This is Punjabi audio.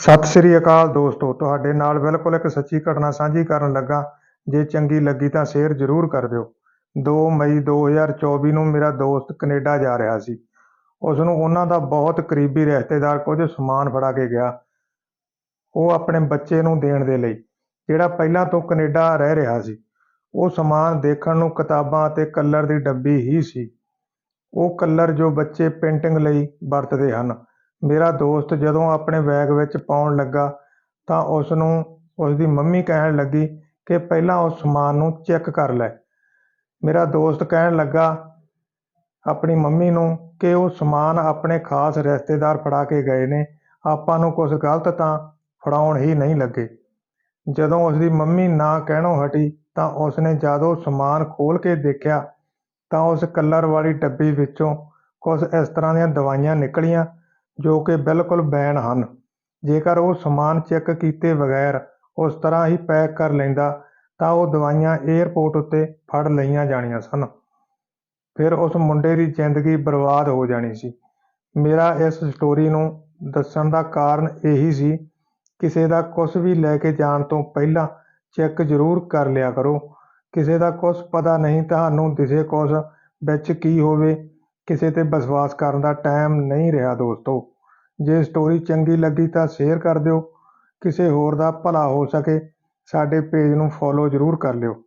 ਸਤਿ ਸ੍ਰੀ ਅਕਾਲ ਦੋਸਤੋ, ਤੁਹਾਡੇ ਨਾਲ ਬਿਲਕੁਲ ਇੱਕ ਸੱਚੀ ਘਟਨਾ ਸਾਂਝੀ ਕਰਨ ਲੱਗਾ। ਜੇ ਚੰਗੀ ਲੱਗੀ ਤਾਂ ਸ਼ੇਅਰ ਜ਼ਰੂਰ ਕਰ ਦਿਓ। 2 ਮਈ 2024 ਨੂੰ ਮੇਰਾ ਦੋਸਤ ਕੈਨੇਡਾ ਜਾ ਰਿਹਾ ਸੀ। ਉਸ ਨੂੰ ਉਹਨਾਂ ਦਾ ਬਹੁਤ ਕਰੀਬੀ ਰਿਸ਼ਤੇਦਾਰ ਕੁਝ ਸਮਾਨ ਫੜਾ ਕੇ ਗਿਆ। ਉਹ ਆਪਣੇ ਬੱਚੇ ਨੂੰ ਦੇਣ ਦੇ ਲਈ, ਜਿਹੜਾ ਪਹਿਲਾਂ ਤੋਂ ਕੈਨੇਡਾ ਰਹਿ ਰਿਹਾ ਸੀ। ਉਹ ਸਮਾਨ ਦੇਖਣ ਨੂੰ ਕਿਤਾਬਾਂ ਅਤੇ ਕਲਰ ਦੀ ਡੱਬੀ ਹੀ ਸੀ। ਉਹ ਕਲਰ ਜੋ ਬੱਚੇ ਪੇਂਟਿੰਗ ਲਈ ਵਰਤਦੇ ਹਨ। ਮੇਰਾ ਦੋਸਤ ਜਦੋਂ ਆਪਣੇ ਬੈਗ ਵਿੱਚ ਪਾਉਣ ਲੱਗਾ ਤਾਂ ਉਸ ਨੂੰ ਉਸ ਦੀ ਮੰਮੀ ਕਹਿਣ ਲੱਗੀ ਕਿ ਪਹਿਲਾਂ ਉਸ ਸਮਾਨ ਨੂੰ ਚੈੱਕ ਕਰ ਲੈ। ਮੇਰਾ ਦੋਸਤ ਕਹਿਣ ਲੱਗਾ ਆਪਣੀ ਮੰਮੀ ਨੂੰ ਕਿ ਉਹ ਸਮਾਨ ਆਪਣੇ ਖਾਸ ਰਿਸ਼ਤੇਦਾਰ ਫੜਾ ਕੇ ਗਏ ਨੇ, ਆਪਾਂ ਨੂੰ ਕੁਝ ਗਲਤ ਤਾਂ ਫੜਾਉਣ ਹੀ ਨਹੀਂ ਲੱਗੇ। ਜਦੋਂ ਉਸ ਦੀ ਮੰਮੀ ਨਾ ਕਹਿਣੋਂ ਹਟੀ ਤਾਂ ਉਸ ਨੇ ਜਦ ਸਮਾਨ ਖੋਲ੍ਹ ਕੇ ਦੇਖਿਆ ਤਾਂ ਉਸ ਕਲਰ ਵਾਲੀ ਡੱਬੀ ਵਿੱਚੋਂ ਕੁਝ ਇਸ ਤਰ੍ਹਾਂ ਦੀਆਂ ਦਵਾਈਆਂ ਨਿਕਲੀਆਂ ਜੋ ਕਿ ਬਿਲਕੁਲ ਬੈਨ ਹਨ। ਜੇਕਰ ਉਹ ਸਮਾਨ ਚੈੱਕ ਕੀਤੇ ਬਗੈਰ ਉਸ ਤਰ੍ਹਾਂ ਹੀ ਪੈਕ ਕਰ ਲੈਂਦਾ, ਤਾਂ ਉਹ ਦਵਾਈਆਂ ਏਅਰਪੋਰਟ ਉੱਤੇ ਫੜ ਲਈਆਂ ਜਾਣੀਆਂ ਸਨ। ਫਿਰ ਉਸ ਮੁੰਡੇ ਦੀ ਜ਼ਿੰਦਗੀ ਬਰਬਾਦ ਹੋ ਜਾਣੀ ਸੀ। ਮੇਰਾ ਇਸ ਸਟੋਰੀ ਨੂੰ ਦੱਸਣ ਦਾ ਕਾਰਨ ਇਹੀ ਸੀ, ਕਿਸੇ ਦਾ ਕੁਝ ਵੀ ਲੈ ਕੇ ਜਾਣ ਤੋਂ ਪਹਿਲਾਂ ਚੈੱਕ ਜ਼ਰੂਰ ਕਰ ਲਿਆ ਕਰੋ। ਕਿਸੇ ਦਾ ਕੁਝ ਪਤਾ ਨਹੀਂ ਤੁਹਾਨੂੰ ਦਿਸੇ ਕੁਝ ਵਿੱਚ ਕੀ ਹੋਵੇ ਕਿਸੇ ਤੇ ਵਿਸ਼ਵਾਸ ਕਰਨ ਦਾ ਟਾਈਮ ਨਹੀਂ ਰਿਹਾ ਦੋਸਤੋ। ਜੇ ਸਟੋਰੀ ਚੰਗੀ ਲੱਗੀ ਤਾਂ ਸ਼ੇਅਰ ਕਰ ਦਿਓ। ਕਿਸੇ ਹੋਰ ਦਾ ਭਲਾ ਹੋ ਸਕੇ, ਸਾਡੇ ਪੇਜ ਨੂੰ ਫੋਲੋ ਜ਼ਰੂਰ ਕਰ ਲਿਓ।